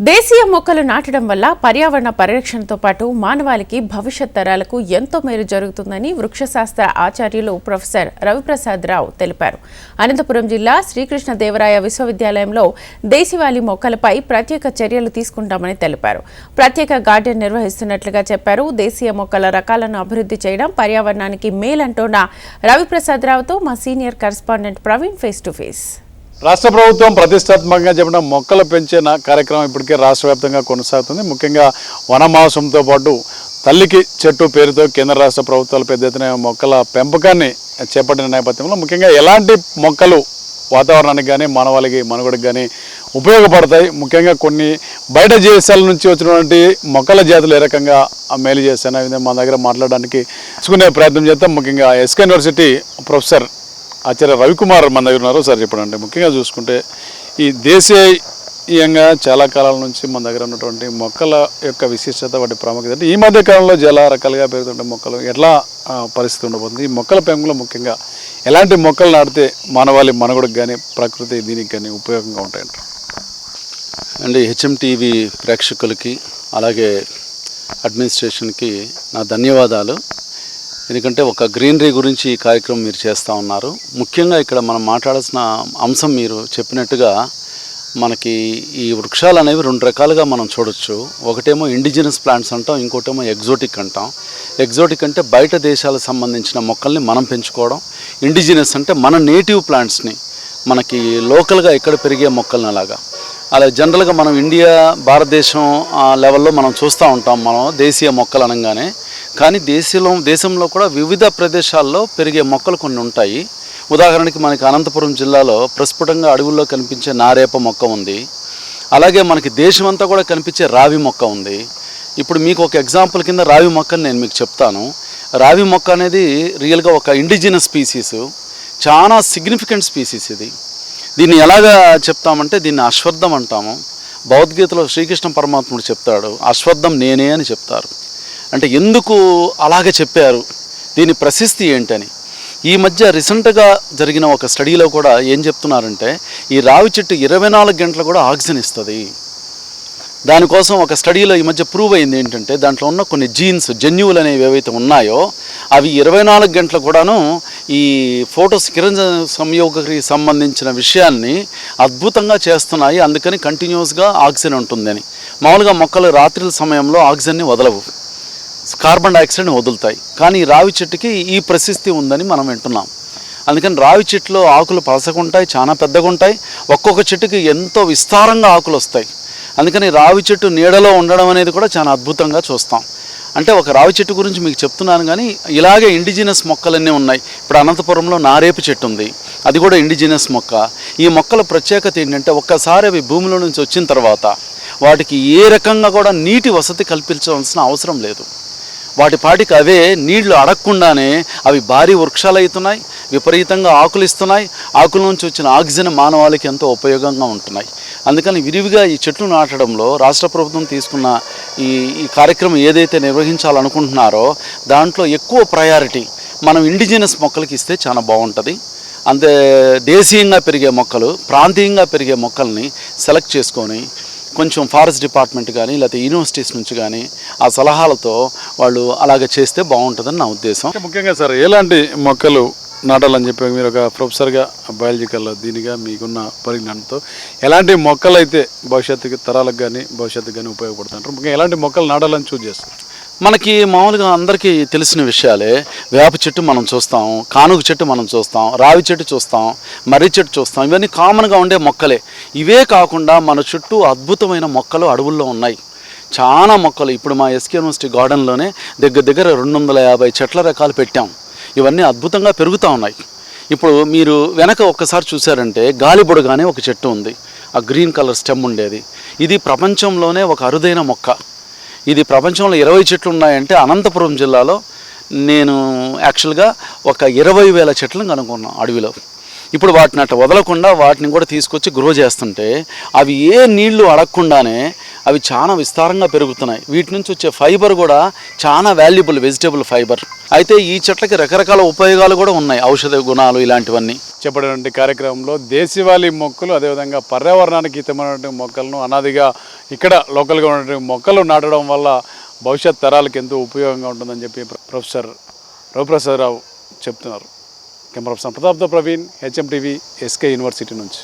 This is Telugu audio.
దేశీయ మొక్కలు నాటడం వల్ల పర్యావరణ పరిరక్షణతో పాటు మానవాళికి భవిష్యత్ తరాలకు ఎంతో మేలు జరుగుతుందని వృక్షశాస్త్ర ఆచార్యులు ప్రొఫెసర్ రవిప్రసాద్ రావు తెలిపారు. అనంతపురం జిల్లా శ్రీకృష్ణదేవరాయ విశ్వవిద్యాలయంలో దేశీవాళి మొక్కలపై ప్రత్యేక చర్యలు తీసుకుంటామని తెలిపారు. ప్రత్యేక గార్డెన్ నిర్వహిస్తున్నట్లుగా చెప్పారు. దేశీయ మొక్కల రకాలను అభివృద్ధి చేయడం పర్యావరణానికి మేలంటోన్న రవిప్రసాద్ రావుతో మా senior correspondent Praveen face to face. రాష్ట్ర ప్రభుత్వం ప్రతిష్టాత్మకంగా చెప్పిన మొక్కలు పెంచే కార్యక్రమం ఇప్పటికే రాష్ట్ర వ్యాప్తంగా కొనసాగుతుంది. ముఖ్యంగా వనమాసంతో పాటు తల్లికి చెట్టు పేరుతో కేంద్ర రాష్ట్ర ప్రభుత్వాలు పెద్ద ఎత్తున మొక్కల పెంపకాన్ని చేపట్టిన నేపథ్యంలో ముఖ్యంగా ఎలాంటి మొక్కలు వాతావరణానికి కానీ మానవాళికి మనుగడకి కానీ ఉపయోగపడతాయి? ముఖ్యంగా కొన్ని బయట దేశాల నుంచి వచ్చినటువంటి మొక్కల జాతులు ఏ రకంగా మేలు చేస్తాను మన దగ్గర మాట్లాడడానికి తీసుకునే ప్రయత్నం చేస్తాం ముఖ్యంగా ఎస్కే యూనివర్సిటీ ప్రొఫెసర్ ఆచార్య రవికుమార్ మన దగ్గర ఉన్నారు. సార్ చెప్పండి ముఖ్యంగా చూసుకుంటే ఈ దేశీయంగా చాలా కాలాల నుంచి మన దగ్గర ఉన్నటువంటి మొక్కల యొక్క విశిష్టత వాటి ప్రాముఖ్యత అంటే ఈ మధ్య కాలంలో చాలా రకాలుగా పెరుగుతుంటే మొక్కలు ఎట్లా పరిస్థితి ఉండబోతుంది? ఈ మొక్కల పెంపులో ముఖ్యంగా ఎలాంటి మొక్కలు నాటితే మానవాళి మనుగడకు కానీ ప్రకృతి దీనికి కానీ ఉపయోగంగా ఉంటాయంటారు? అండ్ హెచ్ఎంటీవీ ప్రేక్షకులకి అలాగే అడ్మినిస్ట్రేషన్కి నా ధన్యవాదాలు. ఎందుకంటే ఒక గ్రీనరీ గురించి ఈ కార్యక్రమం మీరు చేస్తూ ఉన్నారు. ముఖ్యంగా ఇక్కడ మనం మాట్లాడాల్సిన అంశం మీరు చెప్పినట్టుగా మనకి ఈ వృక్షాలు అనేవి రెండు రకాలుగా మనం చూడొచ్చు. ఒకటేమో ఇండిజినస్ ప్లాంట్స్ అంటాం ఇంకోటేమో ఎగ్జోటిక్ అంటాం. ఎగ్జోటిక్ అంటే బయట దేశాలకు సంబంధించిన మొక్కల్ని మనం పెంచుకోవడం. ఇండిజినస్ అంటే మన నేటివ్ ప్లాంట్స్ని మనకి లోకల్గా ఇక్కడ పెరిగే మొక్కల్ని అలాగా. అలా జనరల్గా మనం ఇండియా భారతదేశం లెవెల్లో మనం చూస్తూ ఉంటాం మనం దేశీయ మొక్కలు అనగానే. కానీ దేశంలో దేశంలో కూడా వివిధ ప్రదేశాల్లో పెరిగే మొక్కలు కొన్ని ఉంటాయి. ఉదాహరణకి మనకి అనంతపురం జిల్లాలో ప్రస్ఫుటంగా అడవుల్లో కనిపించే నారేప మొక్క ఉంది. అలాగే మనకి దేశమంతా కూడా కనిపించే రావి మొక్క ఉంది. ఇప్పుడు మీకు ఒక ఎగ్జాంపుల్ కింద రావి మొక్కని నేను మీకు చెప్తాను. రావి మొక్క అనేది రియల్గా ఒక ఇండిజినస్ స్పీసీస్ చాలా సిగ్నిఫికెంట్ స్పీసీస్ ఇది. దీన్ని ఎలాగా చెప్తామంటే దీన్ని అశ్వద్ధం అంటాము. భగవద్గీతలో శ్రీకృష్ణ పరమాత్ముడు చెప్తాడు అశ్వద్ధం నేనే అని చెప్తారు. అంటే ఎందుకు అలాగే చెప్పారు? దీని ప్రశస్తి ఏంటని. ఈ మధ్య రీసెంట్గా జరిగిన ఒక స్టడీలో కూడా ఏం చెప్తున్నారంటే ఈ రావి చెట్టు ఇరవై నాలుగు గంటలు కూడా ఆక్సిజన్ ఇస్తుంది. దానికోసం ఒక స్టడీలో ఈ మధ్య ప్రూవ్ అయింది ఏంటంటే దాంట్లో ఉన్న కొన్ని జీన్స్ జన్యువులు అనేవి ఏవైతే ఉన్నాయో అవి ఇరవై నాలుగు గంటలు కూడాను ఈ ఫోటోస్ కిరణ్ సంయోగకి సంబంధించిన విషయాన్ని అద్భుతంగా చేస్తున్నాయి. అందుకని కంటిన్యూస్గా ఆక్సిజన్ ఉంటుందని. మామూలుగా మొక్కలు రాత్రుల సమయంలో ఆక్సిజన్ని వదలవు. కార్బన్ డైఆక్సైడ్ని వదులుతాయి. కానీ రావి చెట్టుకి ఈ ప్రశస్తి ఉందని మనం వింటున్నాం. అందుకని రావి చెట్టులో ఆకులు పలసకుంటాయి చాలా పెద్దగా ఉంటాయి ఒక్కొక్క చెట్టుకి ఎంతో విస్తారంగా ఆకులు వస్తాయి. అందుకని రావి చెట్టు నీడలో ఉండడం అనేది కూడా చాలా అద్భుతంగా చూస్తాం. అంటే ఒక రావి చెట్టు గురించి మీకు చెప్తున్నాను కానీ ఇలాగే ఇండిజినస్ మొక్కలన్నీ ఉన్నాయి. ఇప్పుడు అనంతపురంలో నారేపు చెట్టు ఉంది. అది కూడా ఇండిజినస్ మొక్క. ఈ మొక్కల ప్రత్యేకత ఏంటంటే ఒక్కసారి అవి భూమిలో నుంచి వచ్చిన తర్వాత వాటికి ఏ రకంగా కూడా నీటి వసతి కల్పించవలసిన అవసరం లేదు. వాటి పాటికి అవే నీళ్ళు అడగకుండానే అవి భారీ వృక్షాలు అవుతున్నాయి విపరీతంగా ఆకులు ఇస్తున్నాయి. ఆకుల నుంచి వచ్చిన ఆక్సిజన్ మానవాళికి ఎంతో ఉపయోగంగా ఉంటున్నాయి. అందుకని విరివిగా ఈ చెట్లు నాటడంలో రాష్ట్ర ప్రభుత్వం తీసుకున్న ఈ ఈ కార్యక్రమం ఏదైతే నిర్వహించాలనుకుంటున్నారో దాంట్లో ఎక్కువ ప్రయారిటీ మనం ఇండిజినస్ మొక్కలకి ఇస్తే చాలా బాగుంటుంది. అంతే దేశీయంగా పెరిగే మొక్కలు ప్రాంతీయంగా పెరిగే మొక్కల్ని సెలెక్ట్ చేసుకొని కొంచెం ఫారెస్ట్ డిపార్ట్మెంట్ కానీ లేకపోతే యూనివర్సిటీస్ నుంచి కానీ ఆ సలహాలతో వాళ్ళు అలాగ చేస్తే బాగుంటుందని నా ఉద్దేశం. ముఖ్యంగా సార్ ఎలాంటి మొక్కలు నాటాలని చెప్పి మీరు ఒక ప్రొఫెసర్గా బయాలజికల్ దీనిగా మీకున్న పరిజ్ఞానంతో ఎలాంటి మొక్కలు అయితే భవిష్యత్తుకి తరాలకు కానీ భవిష్యత్తుకు కానీ ఉపయోగపడుతుంటారు? ముఖ్యంగా ఎలాంటి మొక్కలు నాటాలని చూస్ చేస్తారు? మనకి మామూలుగా అందరికీ తెలిసిన విషయాలే. వేప చెట్టు మనం చూస్తాం కానుగ చెట్టు మనం చూస్తాం రావి చెట్టు చూస్తాం మర్రి చెట్టు చూస్తాం ఇవన్నీ కామన్గా ఉండే మొక్కలే. ఇవే కాకుండా మన చుట్టూ అద్భుతమైన మొక్కలు అడవుల్లో ఉన్నాయి. చాలా మొక్కలు. ఇప్పుడు మా ఎస్కే యూనివర్సిటీ గార్డెన్లోనే దగ్గర దగ్గర రెండు వందల యాభై చెట్ల రకాలు పెట్టాం. ఇవన్నీ అద్భుతంగా పెరుగుతూ ఉన్నాయి. ఇప్పుడు మీరు వెనక ఒక్కసారి చూసారంటే గాలిబుడగానే ఒక చెట్టు ఉంది. ఆ గ్రీన్ కలర్ స్టెమ్ ఉండేది. ఇది ప్రపంచంలోనే ఒక అరుదైన మొక్క. ఇది ప్రపంచంలో ఇరవై చెట్లు ఉన్నాయంటే అనంతపురం జిల్లాలో నేను యాక్చువల్గా ఒక ఇరవై వేల చెట్లను కనుక్కున్నాను అడవిలో. ఇప్పుడు వాటిని అట్లా వదలకుండా వాటిని కూడా తీసుకొచ్చి గ్రో చేస్తుంటే అవి ఏ నీళ్ళు అడగకుండానే అవి చాలా విస్తారంగా పెరుగుతున్నాయి. వీటి నుంచి వచ్చే ఫైబర్ కూడా చాలా వాల్యుబుల్ వెజిటేబుల్ ఫైబర్ అయితే ఈ చెట్లకి రకరకాల ఉపయోగాలు కూడా ఉన్నాయి. ఔషధ గుణాలు ఇలాంటివన్నీ. చెప్పినటువంటి కార్యక్రమంలో దేశవాళీ మొక్కలు అదేవిధంగా పర్యావరణానికి హితమైనటువంటి మొక్కలను అనాదిగా ఇక్కడ లోకల్గా ఉన్నటువంటి మొక్కలు నాటడం వల్ల భవిష్యత్ తరాలకు ఎంతో ఉపయోగంగా ఉంటుందని చెప్పి ప్రొఫెసర్ రఘుప్రసాదరావు చెప్తున్నారు. కెమెరా పర్సన్ ప్రతాప్తో Praveen HM TV SK university నుంచి.